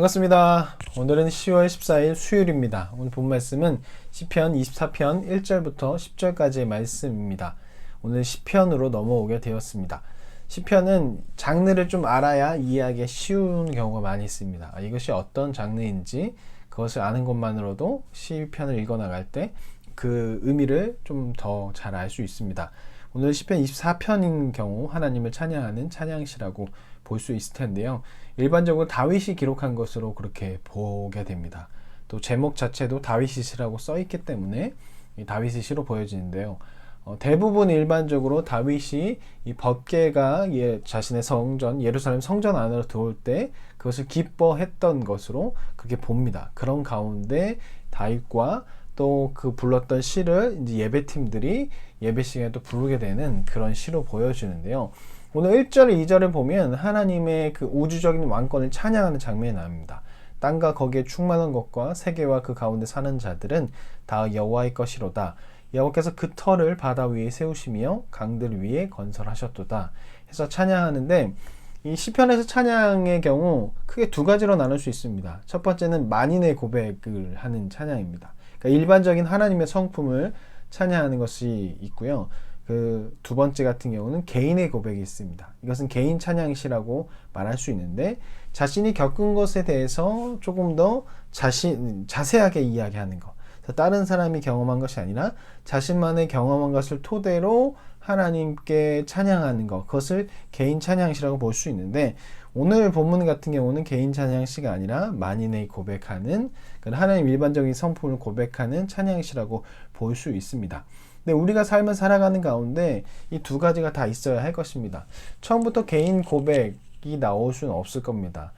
반갑습니다. 오늘은 10월 14일 수요일입니다. 오늘 본 말씀은 시편 24편 1절부터 10절까지의 말씀입니다. 오늘 시편으로 넘어오게 되었습니다. 시편은 장르를 좀 알아야 이해하기 쉬운 경우가 많이 있습니다. 아, 이것이 어떤 장르인지 그것을 아는 것만으로도 시편을 읽어 나갈 때 그 의미를 좀 더 잘 알 수 있습니다. 오늘 시편 24편인 경우 하나님을 찬양하는 찬양시라고 볼 수 있을 텐데요. 일반적으로 다윗이 기록한 것으로 그렇게 보게 됩니다. 또 제목 자체도 다윗이 시라고 써 있기 때문에 다윗이 시로 보여지는데요. 어, 대부분 일반적으로 다윗이 이 법계가 예, 자신의 성전 예루살렘 성전 안으로 들어올 때 그것을 기뻐했던 것으로 그렇게 봅니다. 그런 가운데 다윗과 또 그 불렀던 시를 이제 예배팀들이 예배 시간에 또 부르게 되는 그런 시로 보여지는데요. 오늘 1절, 2절을 보면 하나님의 그 우주적인 왕권을 찬양하는 장면이 나옵니다. 땅과 거기에 충만한 것과 세계와 그 가운데 사는 자들은 다 여호와의 것이로다. 여호와께서 그 터를 바다 위에 세우시며 강들 위에 건설하셨도다. 해서 찬양하는데 이 시편에서 찬양의 경우 크게 두 가지로 나눌 수 있습니다. 첫 번째는 만인의 고백을 하는 찬양입니다. 그러니까 일반적인 하나님의 성품을 찬양하는 것이 있고요. 그 두 번째 같은 경우는 개인의 고백이 있습니다. 이것은 개인 찬양시라고 말할 수 있는데 자신이 겪은 것에 대해서 조금 더 자신 자세하게 이야기하는 것. 다른 사람이 경험한 것이 아니라 자신만의 경험한 것을 토대로 하나님께 찬양하는 것. 그것을 개인 찬양시라고 볼 수 있는데 오늘 본문 같은 경우는 개인 찬양시가 아니라 만인의 고백하는 하나님 일반적인 성품을 고백하는 찬양시라고 볼 수 있습니다. 근데 우리가 삶을 살아가는 가운데 이 두 가지가 다 있어야 할 것입니다. 처음부터 개인 고백이 나올 수는 없을 겁니다.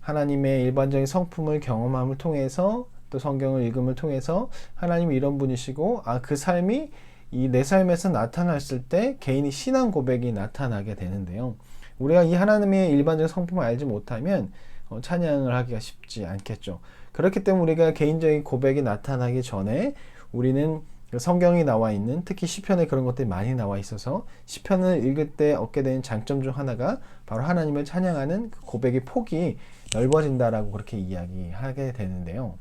하나님의 일반적인 성품을 경험함을 통해서 또 성경을 읽음을 통해서 하나님이 이런 분이시고 아 그 삶이 이 내 삶에서 나타났을 때 개인이 신앙 고백이 나타나게 되는데요. 우리가 이 하나님의 일반적인 성품을 알지 못하면 어, 찬양을 하기가 쉽지 않겠죠. 그렇기 때문에 우리가 개인적인 고백이 나타나기 전에 우리는 그 성경이 나와 있는 특히 시편에 그런 것들이 많이 나와 있어서 시편을 읽을 때 얻게 되는 장점 중 하나가 바로 하나님을 찬양하는 그 고백의 폭이 넓어진다라고 그렇게 이야기하게 되는데요.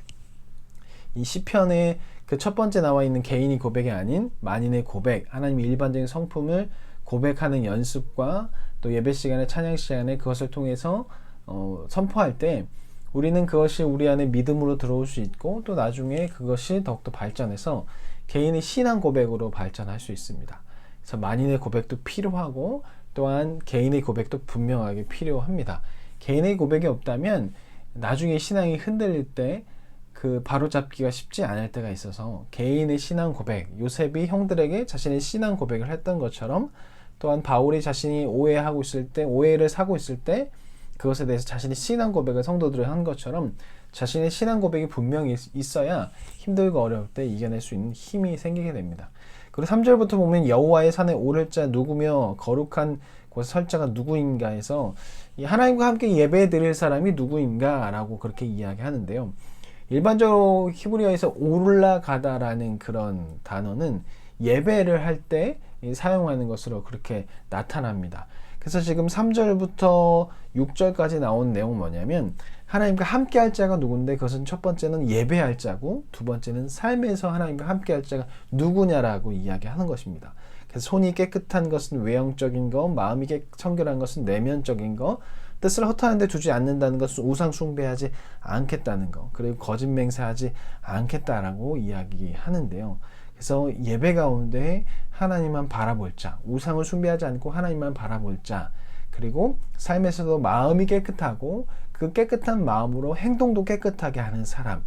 이 시편의 그 첫 번째 나와 있는 개인이 고백이 아닌 만인의 고백, 하나님의 일반적인 성품을 고백하는 연습과 또 예배 시간에 찬양 시간에 그것을 통해서 어, 선포할 때 우리는 그것이 우리 안에 믿음으로 들어올 수 있고 또 나중에 그것이 더욱더 발전해서 개인의 신앙 고백으로 발전할 수 있습니다. 그래서 만인의 고백도 필요하고 또한 개인의 고백도 분명하게 필요합니다. 개인의 고백이 없다면 나중에 신앙이 흔들릴 때 그 바로잡기가 쉽지 않을 때가 있어서 개인의 신앙 고백, 요셉이 형들에게 자신의 신앙 고백을 했던 것처럼 또한 바울이 자신이 오해하고 있을 때, 오해를 사고 있을 때 그것에 대해서 자신의 신앙 고백을 성도들이 한 것처럼 자신의 신앙 고백이 분명히 있어야 힘들고 어려울 때 이겨낼 수 있는 힘이 생기게 됩니다. 그리고 3절부터 보면 여호와의 산에 오를 자 누구며 거룩한 곳에 설 자가 누구인가 해서 하나님과 함께 예배 드릴 사람이 누구인가라고 그렇게 이야기하는데요. 일반적으로 히브리어에서 올라가다라는 그런 단어는 예배를 할 때 사용하는 것으로 그렇게 나타납니다. 그래서 지금 3절부터 6절까지 나온 내용 뭐냐면 하나님과 함께 할 자가 누군데 그것은 첫 번째는 예배할 자고 두 번째는 삶에서 하나님과 함께 할 자가 누구냐라고 이야기하는 것입니다. 그래서 손이 깨끗한 것은 외형적인 것, 마음이 청결한 것은 내면적인 것, 뜻을 허탄한 데 두지 않는다는 것은 우상 숭배하지 않겠다는 것, 그리고 거짓 맹세하지 않겠다라고 이야기하는데요. 그래서 예배 가운데 하나님만 바라볼 자, 우상을 숭배하지 않고 하나님만 바라볼 자, 그리고 삶에서도 마음이 깨끗하고 그 깨끗한 마음으로 행동도 깨끗하게 하는 사람,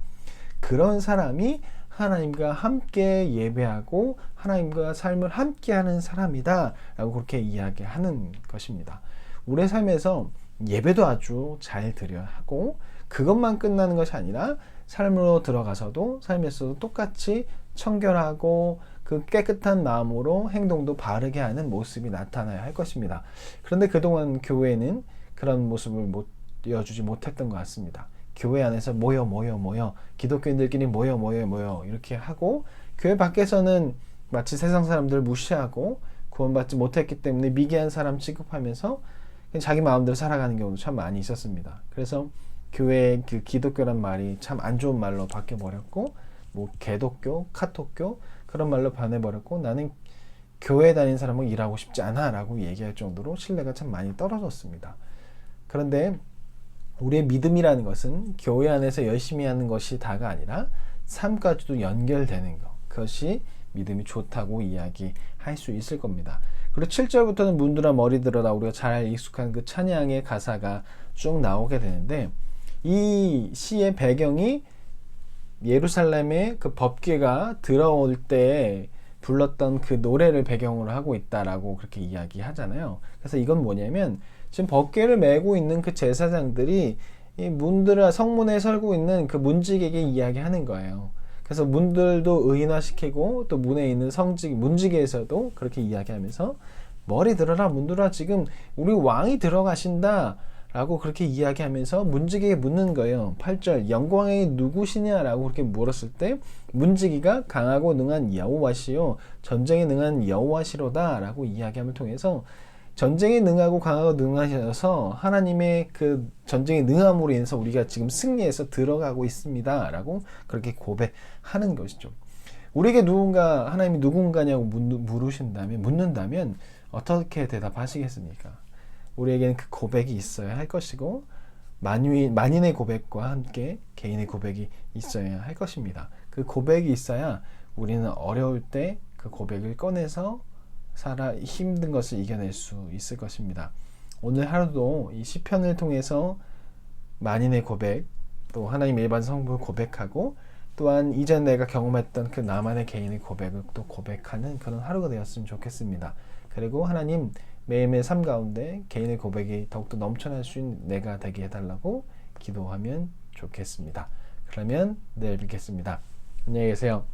그런 사람이 하나님과 함께 예배하고 하나님과 삶을 함께 하는 사람이다. 라고 그렇게 이야기하는 것입니다. 우리의 삶에서 예배도 아주 잘 드려야 하고, 그것만 끝나는 것이 아니라 삶으로 들어가서도 삶에서도 똑같이 청결하고 그 깨끗한 마음으로 행동도 바르게 하는 모습이 나타나야 할 것입니다. 그런데 그동안 교회는 그런 모습을 못 보여주지 못했던 것 같습니다. 교회 안에서 모여 모여 모여 기독교인들끼리 모여 모여 모여 이렇게 하고 교회 밖에서는 마치 세상 사람들 무시하고 구원받지 못했기 때문에 미개한 사람 취급하면서 자기 마음대로 살아가는 경우도 참 많이 있었습니다. 그래서 교회 그 기독교란 말이 참 안 좋은 말로 바뀌어 버렸고 뭐 개독교, 카톡교 그런 말로 변해 버렸고 나는 교회 다니는 사람은 일하고 싶지 않아라고 얘기할 정도로 신뢰가 참 많이 떨어졌습니다. 그런데 우리의 믿음이라는 것은 교회 안에서 열심히 하는 것이 다가 아니라 삶까지도 연결되는 것. 그것이 믿음이 좋다고 이야기할 수 있을 겁니다. 그리고 7절부터는 문드라 머리 들어라 우리가 잘 익숙한 그 찬양의 가사가 쭉 나오게 되는데 이 시의 배경이 예루살렘의 그 법궤가 들어올 때 불렀던 그 노래를 배경으로 하고 있다라고 그렇게 이야기하잖아요. 그래서 이건 뭐냐면 지금 법궤를 메고 있는 그 제사장들이 이 문드라 성문에 설고 있는 그 문지기에게 이야기하는 거예요. 그래서 문들도 의인화시키고 또 문에 있는 성직 문지기에서도 그렇게 이야기하면서 머리 들어라 문들아 지금 우리 왕이 들어가신다 라고 그렇게 이야기하면서 문지기에게 묻는 거예요. 8절 영광이 누구시냐라고 그렇게 물었을 때 문지기가 강하고 능한 여호와시요 전쟁에 능한 여호와시로다라고 이야기함을 통해서 전쟁에 능하고 강하고 능하셔서 하나님의 그 전쟁에 능함으로 인해서 우리가 지금 승리해서 들어가고 있습니다 라고 그렇게 고백하는 것이죠. 우리에게 누군가 하나님이 누군가냐고 물으신다면 묻는다면 어떻게 대답하시겠습니까? 우리에게는 그 고백이 있어야 할 것이고 만유인, 만인의 고백과 함께 개인의 고백이 있어야 할 것입니다. 그 고백이 있어야 우리는 어려울 때 그 고백을 꺼내서 살아 힘든 것을 이겨낼 수 있을 것입니다. 오늘 하루도 이 시편을 통해서 만인의 고백, 또 하나님 일반 성부를 고백하고 또한 이전 내가 경험했던 그 나만의 개인의 고백을 또 고백하는 그런 하루가 되었으면 좋겠습니다. 그리고 하나님 매일매일 삶 가운데 개인의 고백이 더욱더 넘쳐날 수 있는 내가 되게 해달라고 기도하면 좋겠습니다. 그러면 내일 뵙겠습니다. 안녕히 계세요.